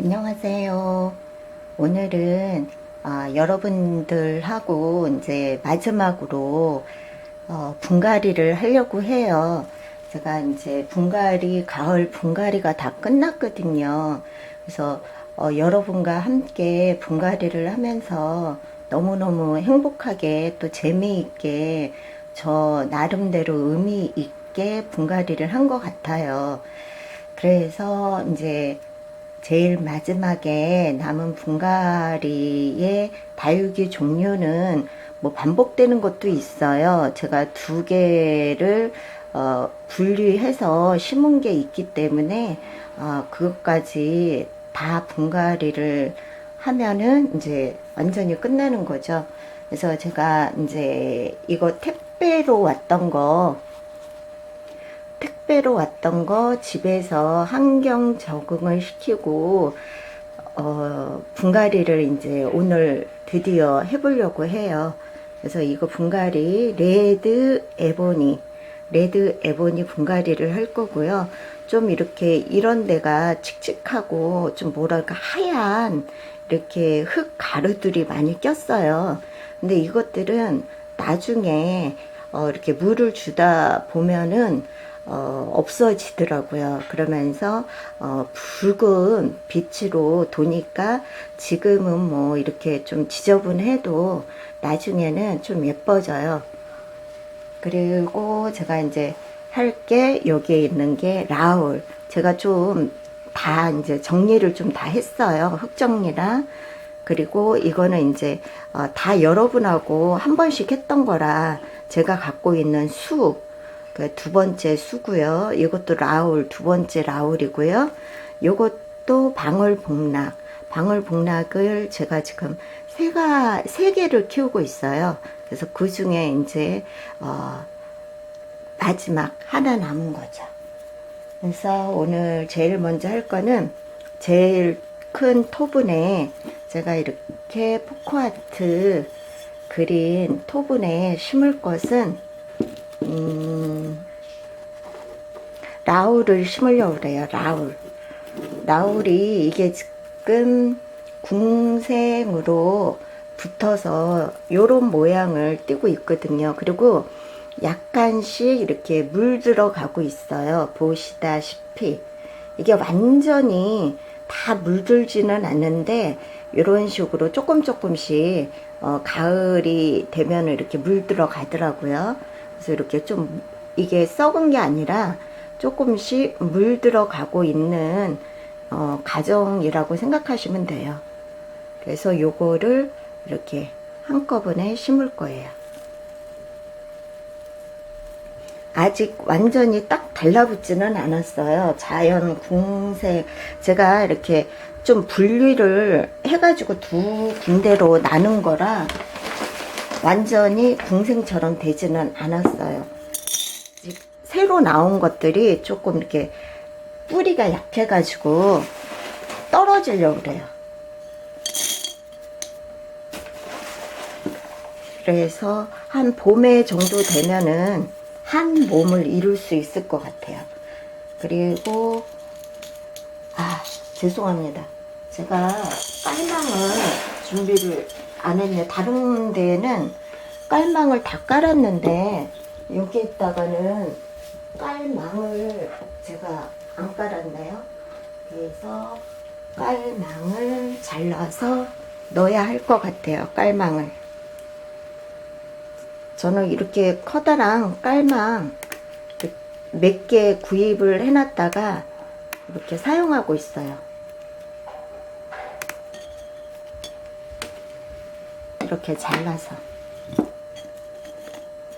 안녕하세요. 오늘은 아, 여러분들하고 이제 마지막으로 어, 분갈이를 하려고 해요. 제가 이제 분갈이 가을 분갈이가 다 끝났거든요. 그래서 어, 여러분과 함께 분갈이를 하면서 너무너무 행복하게 또 재미있게 저 나름대로 의미 있게 분갈이를 한 것 같아요. 그래서 이제 제일 마지막에 남은 분갈이의 다육이 종류는 뭐 반복되는 것도 있어요. 제가 두 개를 어, 분리해서 심은 게 있기 때문에 어, 그것까지 다 분갈이를 하면은 이제 완전히 끝나는 거죠. 그래서 제가 이제 이거 택배로 왔던 거 택배로 왔던 거 집에서 환경 적응을 시키고 어, 분갈이를 이제 오늘 드디어 해보려고 해요. 그래서 이거 분갈이 레드 에보니 레드 에보니 분갈이를 할 거고요. 좀 이렇게 이런 데가 칙칙하고 좀 뭐랄까 하얀 이렇게 흙 가루들이 많이 꼈어요. 근데 이것들은 나중에 어, 이렇게 물을 주다 보면은 어, 없어지더라고요. 그러면서 어, 붉은 빛으로 도니까 지금은 뭐 이렇게 좀 지저분해도 나중에는 좀 예뻐져요. 그리고 제가 이제 할 게 여기에 있는 게 라울. 제가 좀 다 이제 정리를 좀 다 했어요. 흙 정리랑. 그리고 이거는 이제 어, 다 여러분하고 한 번씩 했던 거라 제가 갖고 있는 수, 그 두 번째 수고요. 이것도 라울 두 번째 라울이고요. 이것도 방울복락. 방울복락을 제가 지금 세가 세 개를 키우고 있어요. 그래서 그 중에 이제 어, 마지막 하나 남은 거죠. 그래서 오늘 제일 먼저 할 거는 제일 큰 토분에 제가 이렇게 포크아트 그린 토분에 심을 것은 음, 라울을 심으려고 그래요. 라울. 라울이 이게 지금 궁생으로 붙어서 요런 모양을 띠고 있거든요. 그리고 약간씩 이렇게 물 들어가고 있어요. 보시다시피. 이게 완전히 다 물들지는 않는데 이런 식으로 조금 조금씩 어, 가을이 되면 이렇게 물 들어가더라고요. 그래서 이렇게 좀 이게 썩은 게 아니라 조금씩 물 들어가고 있는 어, 과정이라고 생각하시면 돼요. 그래서 요거를 이렇게 한꺼번에 심을 거예요. 아직 완전히 딱 달라붙지는 않았어요. 자연 궁색. 제가 이렇게 좀 분리를 해가지고 두 군데로 나눈 거라 완전히 궁생처럼 되지는 않았어요. 새로 나온 것들이 조금 이렇게 뿌리가 약해가지고 떨어지려고 그래요. 그래서 한 봄에 정도 되면은 한 몸을 이룰 수 있을 것 같아요. 그리고 아 죄송합니다. 제가 깔망을 준비를 안 했네. 다른 데는 깔망을 다 깔았는데 여기에다가는 깔망을 제가 안 깔았네요. 그래서 깔망을 잘라서 넣어야 할 것 같아요. 깔망을. 저는 이렇게 커다란 깔망 몇 개 구입을 해놨다가 이렇게 사용하고 있어요. 이렇게 잘라서.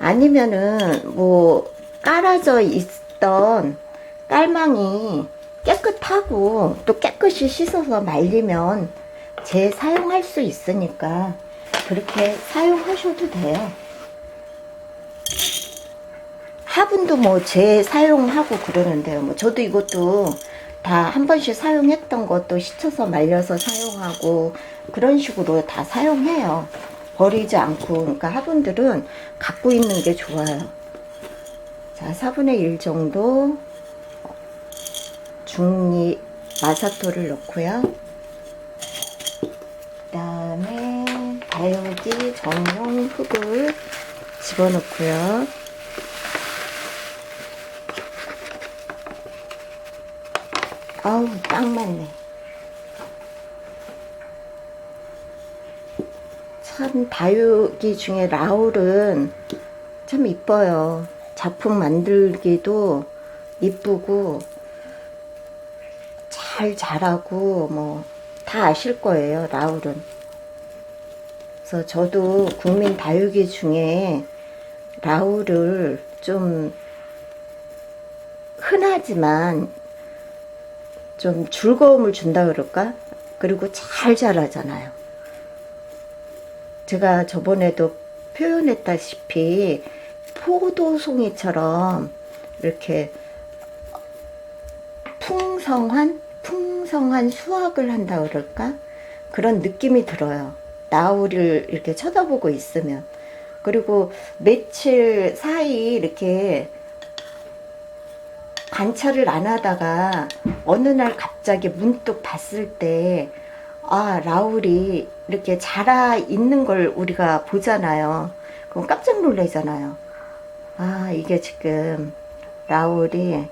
아니면은 뭐 깔아져 있던 깔망이 깨끗하고 또 깨끗이 씻어서 말리면 재사용할 수 있으니까 그렇게 사용하셔도 돼요. 화분도 뭐 재사용하고 그러는데요. 뭐 저도 이것도 다 한 번씩 사용했던 것도 씻어서 말려서 사용하고 그런 식으로 다 사용해요. 버리지 않고 그러니까 화분들은 갖고 있는 게 좋아요. 자, 4분의 1 정도 중립 마사토를 넣고요. 그 다음에 다육이 전용 흙을 집어넣고요. 아우, 딱 맞네. 참, 다육이 중에 라울은 참 이뻐요. 작품 만들기도 이쁘고, 잘 자라고, 뭐, 다 아실 거예요, 라울은. 그래서 저도 국민 다육이 중에 라울을 좀 흔하지만 좀 즐거움을 준다 그럴까? 그리고 잘 자라잖아요. 제가 저번에도 표현했다시피 포도송이처럼 이렇게 풍성한 풍성한 수확을 한다 그럴까? 그런 느낌이 들어요. 나우를 이렇게 쳐다보고 있으면. 그리고 며칠 사이 이렇게 관찰을 안 하다가 어느 날 갑자기 문득 봤을 때, 아, 라울이 이렇게 자라 있는 걸 우리가 보잖아요. 그럼 깜짝 놀라잖아요. 아, 이게 지금 라울이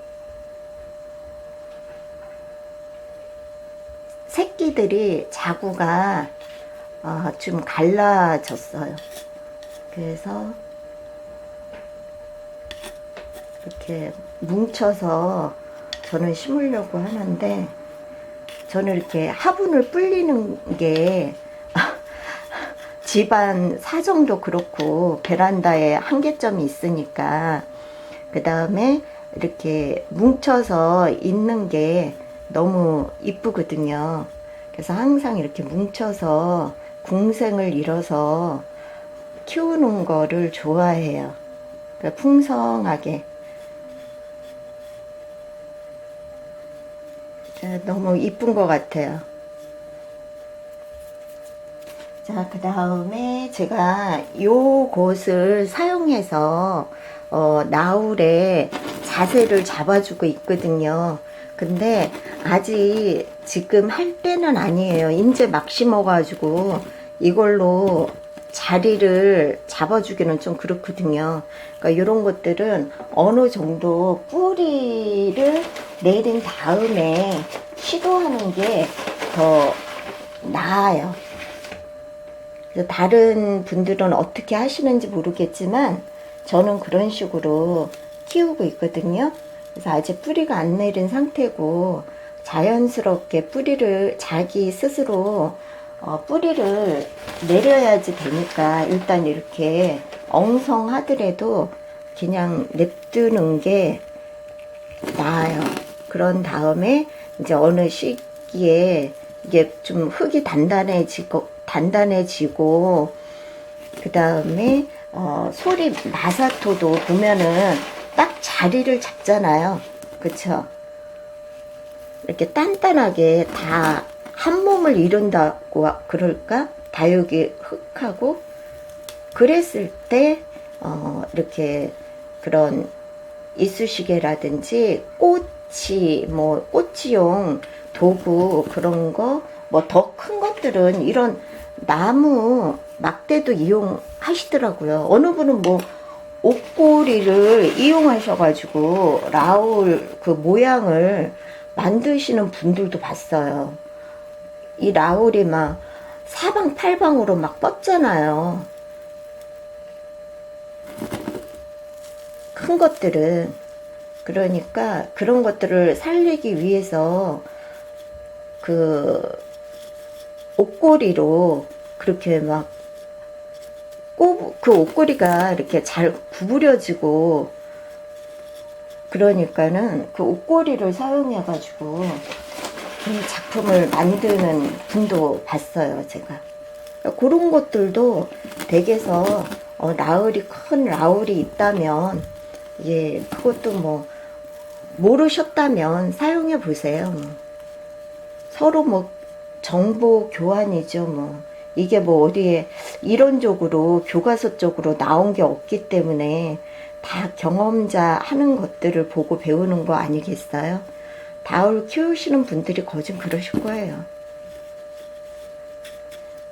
새끼들이 자구가 어, 좀 갈라졌어요. 그래서 이렇게 뭉쳐서 저는 심으려고 하는데 저는 이렇게 화분을 불리는 게 집안 사정도 그렇고 베란다에 한계점이 있으니까 그 다음에 이렇게 뭉쳐서 있는 게 너무 이쁘거든요. 그래서 항상 이렇게 뭉쳐서 궁생을 이뤄서 키우는 거를 좋아해요. 그러니까 풍성하게. 너무 이쁜 것 같아요. 자, 그 다음에 제가 요 곳을 사용해서 어, 나울의 자세를 잡아주고 있거든요. 근데 아직 지금 할 때는 아니에요. 이제 막 심어가지고 이걸로 자리를 잡아주기는 좀 그렇거든요. 그러니까 이런 것들은 어느 정도 뿌리를 내린 다음에 시도하는 게 더 나아요. 그래서 다른 분들은 어떻게 하시는지 모르겠지만 저는 그런 식으로 키우고 있거든요. 그래서 아직 뿌리가 안 내린 상태고 자연스럽게 뿌리를 자기 스스로 어, 뿌리를 내려야지 되니까 일단 이렇게 엉성하더라도 그냥 냅두는 게 나아요. 그런 다음에 이제 어느 시기에 이게 좀 흙이 단단해지고 단단해지고 그 다음에 어, 소리 마사토도 보면은 딱 자리를 잡잖아요. 그쵸? 이렇게 단단하게 다 한 몸을 이룬다고 그럴까? 다육이 흙하고 그랬을 때 어, 이렇게 그런 이쑤시개라든지 꽃이 뭐 꽃이용 도구 그런 거 뭐 더 큰 것들은 이런 나무 막대도 이용하시더라고요. 어느 분은 뭐 옷고리를 이용하셔가지고 라울 그 모양을 만드시는 분들도 봤어요. 이 라울이 막 사방팔방으로 막 뻗잖아요. 큰 것들은. 그러니까 그런 것들을 살리기 위해서 그 옷고리로 그렇게 막꼭그 옷고리가 이렇게 잘 구부려지고 그러니까는 그 옷고리를 사용해 가지고 이 작품을 만드는 분도 봤어요 제가 그런 것들도 댁에서 어, 라울이 큰 라울이 있다면 예 그것도 뭐 모르셨다면 사용해 보세요 뭐. 서로 뭐 정보 교환이죠 뭐 이게 뭐 어디에 이론적으로 교과서적으로 나온 게 없기 때문에 다 경험자 하는 것들을 보고 배우는 거 아니겠어요? 다울 키우시는 분들이 거진 그러실 거예요.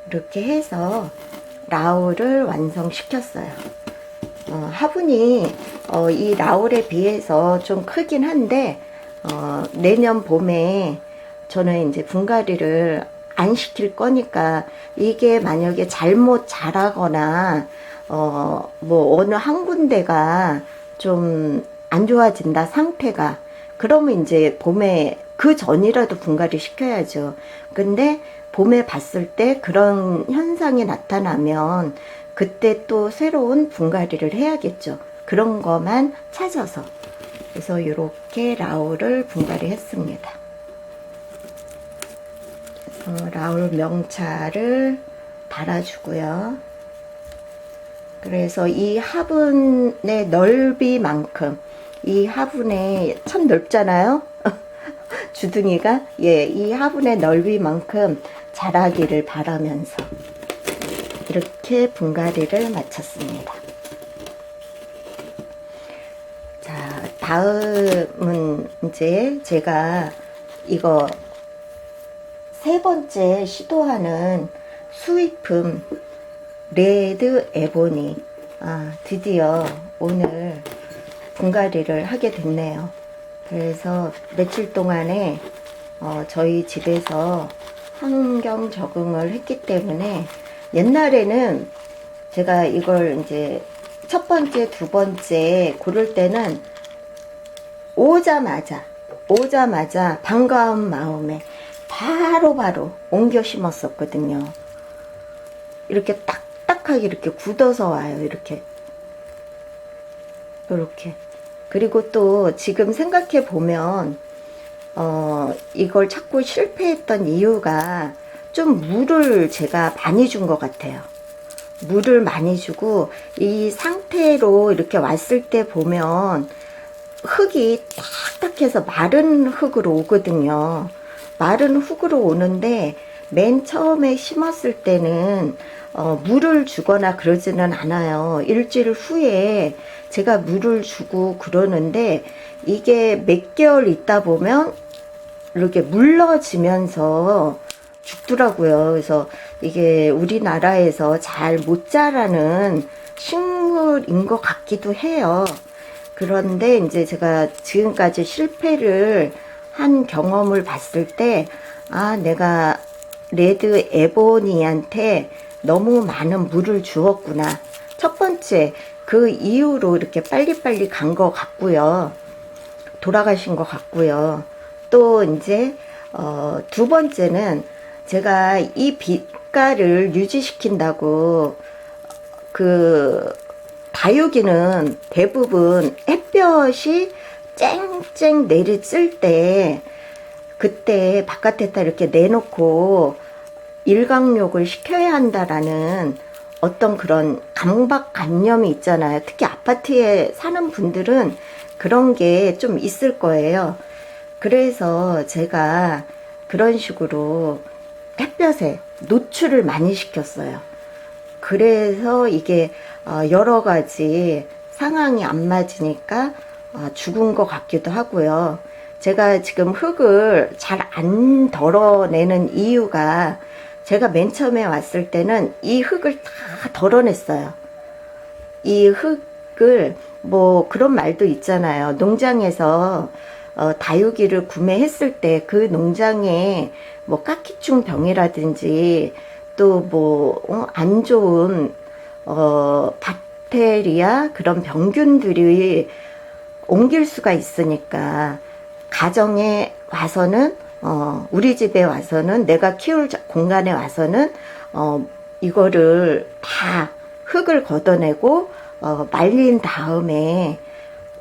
이렇게 해서 라울을 완성시켰어요. 어, 화분이 어, 이 라울에 비해서 좀 크긴 한데 어, 내년 봄에 저는 이제 분갈이를 안 시킬 거니까 이게 만약에 잘못 자라거나 어, 뭐 어느 한 군데가 좀 안 좋아진다 상태가 그러면 이제 봄에 그 전이라도 분갈이 시켜야죠. 근데 봄에 봤을 때 그런 현상이 나타나면 그때 또 새로운 분갈이를 해야겠죠. 그런 것만 찾아서. 그래서 이렇게 라울을 분갈이 했습니다. 그래서 라울 명찰을 달아주고요. 그래서 이 화분의 넓이만큼 이 화분에 참 넓잖아요. 주둥이가 예, 이 화분의 넓이만큼 자라기를 바라면서 이렇게 분갈이를 마쳤습니다. 자, 다음은 이제 제가 이거 세 번째 시도하는 수입품 레드 에보니 아, 드디어 오늘 분갈이를 하게 됐네요. 그래서 며칠 동안에 어, 저희 집에서 환경 적응을 했기 때문에 옛날에는 제가 이걸 이제 첫 번째, 두 번째 고를 때는 오자마자, 오자마자 반가운 마음에 바로바로 바로 옮겨 심었었거든요. 이렇게 딱딱하게 이렇게 굳어서 와요, 이렇게. 이렇게. 그리고 또 지금 생각해 보면, 어, 이걸 자꾸 실패했던 이유가 좀 물을 제가 많이 준 것 같아요. 물을 많이 주고 이 상태로 이렇게 왔을 때 보면 흙이 딱딱해서 마른 흙으로 오거든요. 마른 흙으로 오는데 맨 처음에 심었을 때는 어, 물을 주거나 그러지는 않아요. 일주일 후에 제가 물을 주고 그러는데 이게 몇 개월 있다 보면 이렇게 물러지면서 죽더라고요. 그래서 이게 우리나라에서 잘 못 자라는 식물인 것 같기도 해요. 그런데 이제 제가 지금까지 실패를 한 경험을 봤을 때, 아, 내가 레드 에보니한테 너무 많은 물을 주었구나. 첫 번째, 그 이후로 이렇게 빨리빨리 간 것 같고요. 돌아가신 것 같고요. 또 이제, 어, 두 번째는 제가 이 빛깔을 유지시킨다고 그 다육이는 대부분 햇볕이 쨍쨍 내리쓸 때 그때 바깥에다 이렇게 내놓고 일광욕을 시켜야 한다라는 어떤 그런 강박관념이 있잖아요. 특히 아파트에 사는 분들은 그런 게 좀 있을 거예요. 그래서 제가 그런 식으로 햇볕에 노출을 많이 시켰어요. 그래서 이게 어, 여러 가지 상황이 안 맞으니까 어, 죽은 것 같기도 하고요. 제가 지금 흙을 잘 안 덜어내는 이유가 제가 맨 처음에 왔을 때는 이 흙을 다 덜어냈어요. 이 흙을 뭐 그런 말도 있잖아요. 농장에서 어, 다육이를 구매했을 때 그 농장에 뭐 까키충 병이라든지 또뭐안 좋은 어 박테리아 그런 병균들이 옮길 수가 있으니까 가정에 와서는 어 우리 집에 와서는 내가 키울 공간에 와서는 어 이거를 다 흙을 걷어내고 어 말린 다음에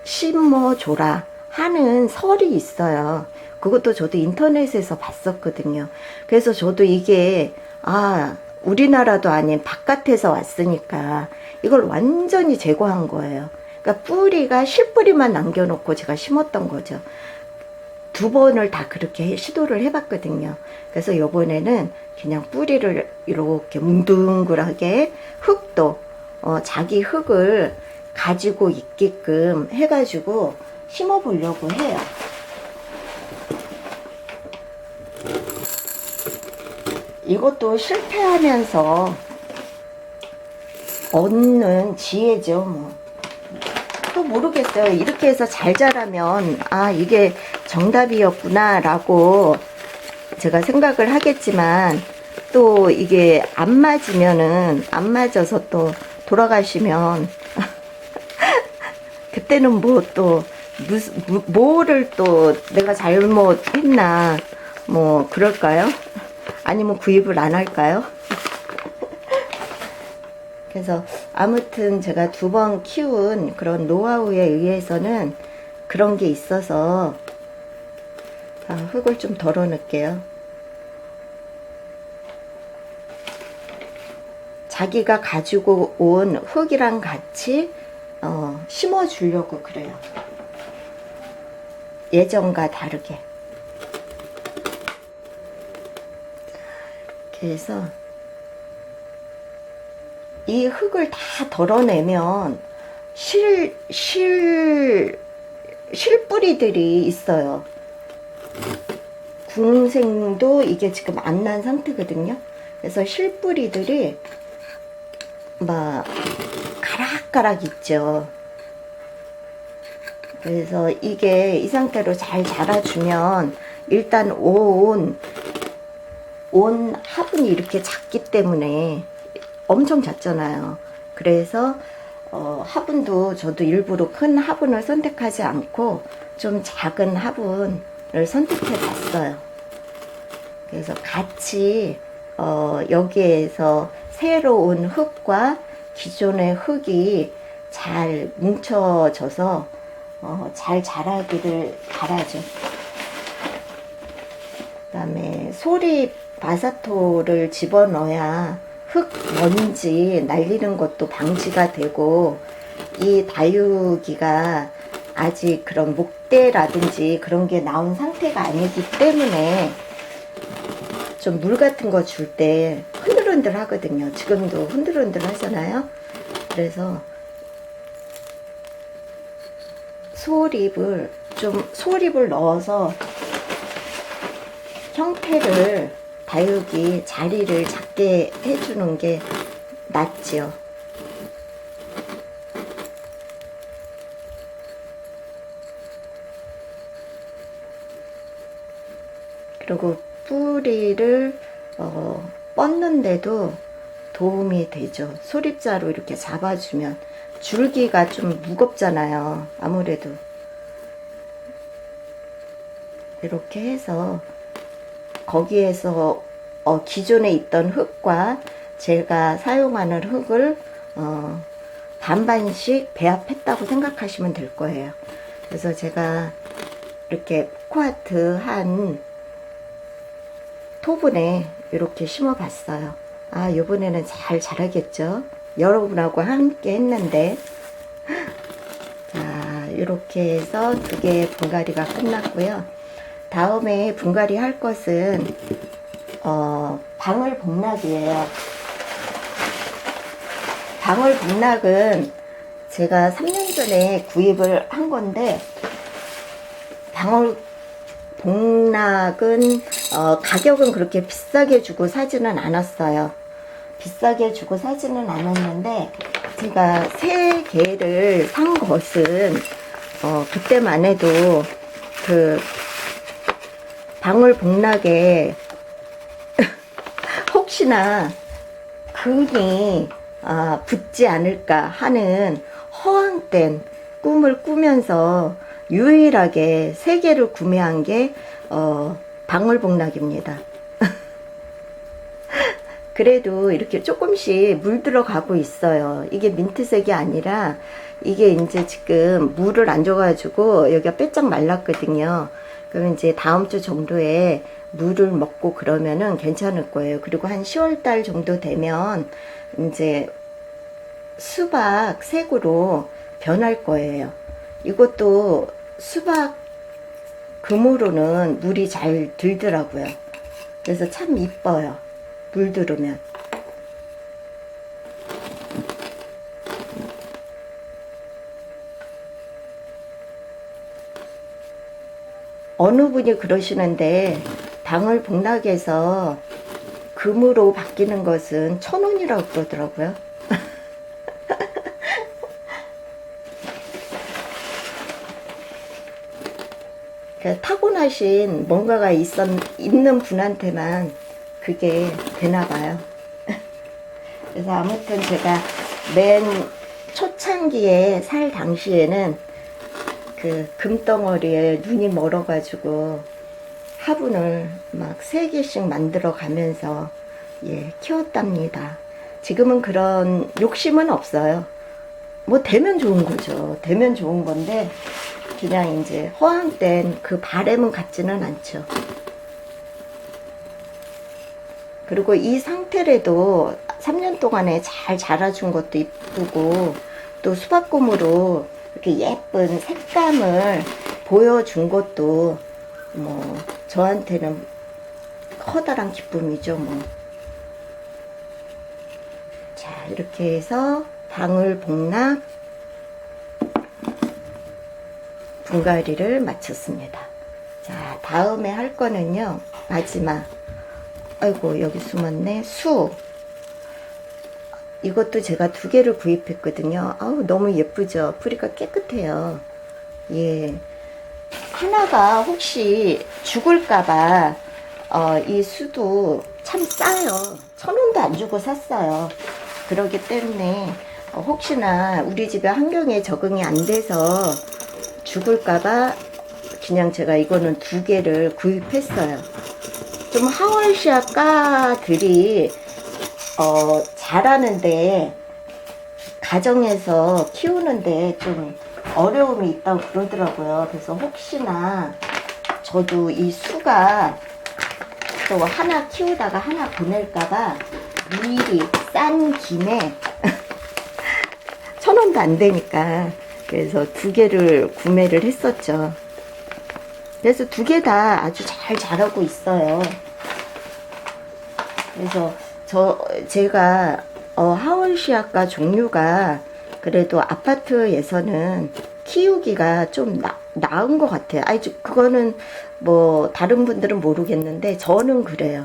심어 줘라 하는 설이 있어요. 그것도 저도 인터넷에서 봤었거든요. 그래서 저도 이게, 아, 우리나라도 아닌 바깥에서 왔으니까 이걸 완전히 제거한 거예요. 그러니까 뿌리가 실뿌리만 남겨놓고 제가 심었던 거죠. 두 번을 다 그렇게 시도를 해봤거든요. 그래서 이번에는 그냥 뿌리를 이렇게 뭉둥그하게 흙도 어, 자기 흙을 가지고 있게끔 해가지고 심어 보려고 해요. 이것도 실패하면서 얻는 지혜죠, 뭐. 또 모르겠어요. 이렇게 해서 잘 자라면, 아, 이게 정답이었구나 라고 제가 생각을 하겠지만, 또 이게 안 맞으면은, 안 맞아서 또 돌아가시면, 그때는 뭐 또, 뭐를 또 내가 잘못했나, 뭐, 그럴까요? 아니면 구입을 안 할까요? 그래서 아무튼 제가 두 번 키운 그런 노하우에 의해서는 그런 게 있어서 아, 흙을 좀 덜어 넣을게요. 자기가 가지고 온 흙이랑 같이 어, 심어 주려고 그래요. 예전과 다르게. 해서 이 흙을 다 덜어내면 실, 실, 실뿌리들이 있어요. 궁생도 이게 지금 안 난 상태거든요. 그래서 실뿌리들이 막 가락가락 있죠. 그래서 이게 이 상태로 잘 자라주면 일단 온, 온 화분이 이렇게 작기 때문에 엄청 작잖아요. 그래서 어, 화분도 저도 일부러 큰 화분을 선택하지 않고 좀 작은 화분을 선택해 봤어요. 그래서 같이 어, 여기에서 새로운 흙과 기존의 흙이 잘 뭉쳐져서 어, 잘 자라기를 바라죠. 그 다음에 소리 바사토를 집어넣어야 흙 먼지 날리는 것도 방지가 되고 이 다육이가 아직 그런 목대라든지 그런 게 나온 상태가 아니기 때문에 좀 물 같은 거 줄 때 흔들흔들 하거든요. 지금도 흔들흔들 하잖아요. 그래서 소립을 좀 소립을 넣어서 형태를 다육이 자리를 잡게 해주는 게 낫지요. 그리고 뿌리를 어, 뻗는데도 도움이 되죠. 소립자로 이렇게 잡아주면 줄기가 좀 무겁잖아요. 아무래도 이렇게 해서 거기에서 어, 기존에 있던 흙과 제가 사용하는 흙을 어, 반반씩 배합했다고 생각하시면 될 거예요. 그래서 제가 이렇게 코아트 한 토분에 이렇게 심어 봤어요. 아, 요번에는 잘 자라겠죠? 여러분하고 함께 했는데. 자, 이렇게 해서 두 개의 분갈이가 끝났고요. 다음에 분갈이 할 것은, 어, 방울 복락이에요. 방울 복락은 제가 3년 전에 구입을 한 건데, 방울 복락은 어, 가격은 그렇게 비싸게 주고 사지는 않았어요. 비싸게 주고 사지는 않았는데 제가 세 개를 산 것은 어, 그때만 해도 그 방울 복락에 혹시나 근이 아, 붙지 않을까 하는 허황된 꿈을 꾸면서 유일하게 세 개를 구매한 게 어, 방울복락입니다. 그래도 이렇게 조금씩 물 들어가고 있어요. 이게 민트색이 아니라 이게 이제 지금 물을 안 줘가지고 여기가 빼짝 말랐거든요. 그럼 이제 다음 주 정도에 물을 먹고 그러면은 괜찮을 거예요. 그리고 한 10월 달 정도 되면 이제 수박 색으로 변할 거예요. 이것도 수박 금으로는 물이 잘 들더라고요. 그래서 참 이뻐요. 물 들으면 어느 분이 그러시는데 당을 복락에서 금으로 바뀌는 것은 천 원이라고 그러더라고요. 그러니까 타고나신 뭔가가 있었, 있는 분한테만 그게 되나 봐요. 그래서 아무튼 제가 맨 초창기에 살 당시에는 그 금덩어리에 눈이 멀어가지고 화분을 막 세 개씩 만들어 가면서 예, 키웠답니다. 지금은 그런 욕심은 없어요. 뭐 되면 좋은 거죠. 되면 좋은 건데 그냥 이제 허황된 그 바램은 같지는 않죠. 그리고 이 상태라도 3년 동안에 잘 자라준 것도 이쁘고 또 수박곰으로 이렇게 예쁜 색감을 보여준 것도 뭐 저한테는 커다란 기쁨이죠 뭐. 자 이렇게 해서 방울 복락 분갈이를 마쳤습니다. 자 다음에 할 거는요 마지막 아이고 여기 숨었네. 수. 이것도 제가 두 개를 구입했거든요. 아우 너무 예쁘죠? 뿌리가 깨끗해요. 예. 하나가 혹시 죽을까봐 어, 이 수도 참 싸요. 천 원도 안 주고 샀어요. 그러기 때문에 어, 혹시나 우리 집에 환경에 적응이 안 돼서 죽을까봐 그냥 제가 이거는 두 개를 구입했어요 좀 하월시아 까들이 어, 자라는데 가정에서 키우는데 좀 어려움이 있다고 그러더라고요. 그래서 혹시나 저도 이 수가 또 하나 키우다가 하나 보낼까봐 미리 싼 김에 천 원도 안 되니까 그래서 두 개를 구매를 했었죠. 그래서 두 개 다 아주 잘 자라고 있어요. 그래서 저 제가 어, 하월시아과 종류가 그래도 아파트에서는 키우기가 좀 나, 나은 것 같아요. 아니 저- 그거는 뭐 다른 분들은 모르겠는데 저는 그래요.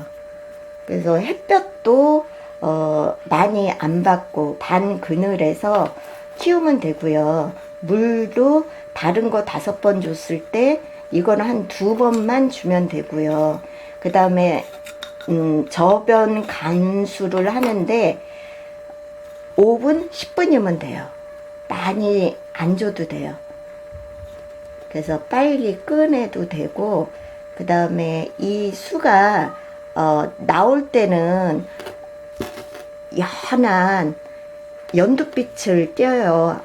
그래서 햇볕도 어, 많이 안 받고 반 그늘에서 키우면 되고요. 물도 다른 거 다섯 번 줬을 때 이거는 한두 번만 주면 되고요. 그 다음에 음, 저변 간수를 하는데 5분, 10분이면 돼요. 많이 안 줘도 돼요. 그래서 빨리 꺼내도 되고, 그 다음에 이 수가, 어, 나올 때는 연한 연두빛을 띄어요.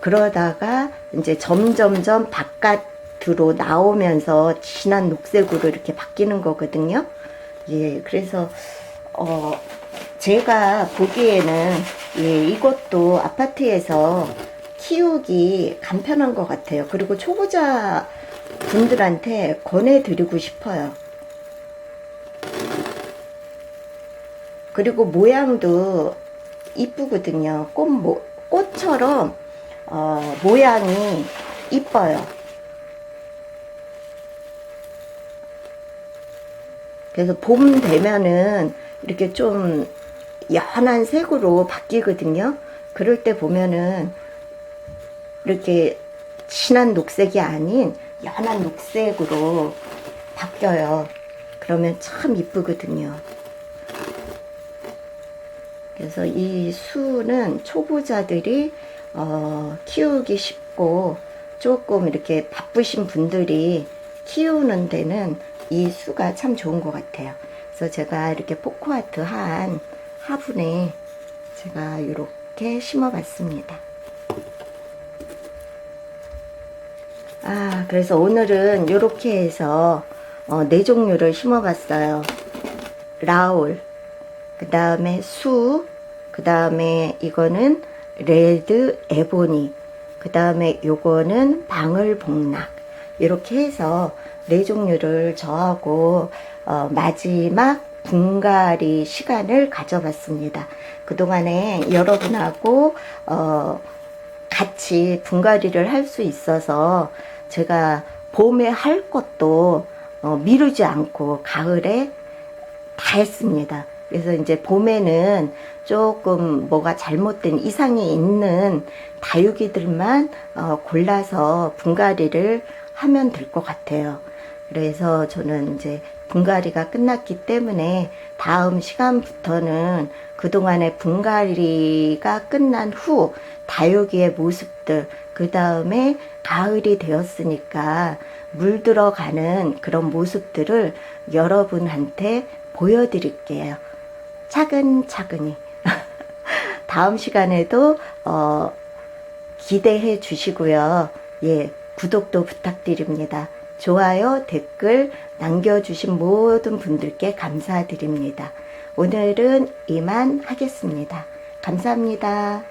그러다가 이제 점점점 바깥으로 나오면서 진한 녹색으로 이렇게 바뀌는 거거든요. 예, 그래서, 어, 제가 보기에는, 예, 이것도 아파트에서 키우기 간편한 것 같아요. 그리고 초보자 분들한테 권해드리고 싶어요. 그리고 모양도 이쁘거든요. 꽃, 모, 꽃처럼, 어, 모양이 이뻐요. 그래서 봄 되면은 이렇게 좀 연한 색으로 바뀌거든요. 그럴 때 보면은 이렇게 진한 녹색이 아닌 연한 녹색으로 바뀌어요. 그러면 참 이쁘거든요. 그래서 이 수는 초보자들이 어, 키우기 쉽고 조금 이렇게 바쁘신 분들이 키우는 데는 이 수가 참 좋은 것 같아요. 그래서 제가 이렇게 포크아트 한 화분에 제가 이렇게 심어봤습니다. 아, 그래서 오늘은 이렇게 해서 어, 네 종류를 심어봤어요. 라울, 그 다음에 수, 그 다음에 이거는 레드 에보니, 그 다음에 요거는 방울복락. 이렇게 해서 네 종류를 저하고 어, 마지막 분갈이 시간을 가져봤습니다. 그동안에 여러분하고 어, 같이 분갈이를 할 수 있어서 제가 봄에 할 것도 어, 미루지 않고 가을에 다 했습니다. 그래서 이제 봄에는 조금 뭐가 잘못된 이상이 있는 다육이들만 어, 골라서 분갈이를 하면 될 것 같아요. 그래서 저는 이제 분갈이가 끝났기 때문에 다음 시간부터는 그동안의 분갈이가 끝난 후 다육이의 모습들, 그 다음에 가을이 되었으니까 물 들어가는 그런 모습들을 여러분한테 보여드릴게요. 차근차근히. 다음 시간에도, 어, 기대해 주시고요. 예, 구독도 부탁드립니다. 좋아요, 댓글 남겨주신 모든 분들께 감사드립니다. 오늘은 이만 하겠습니다. 감사합니다.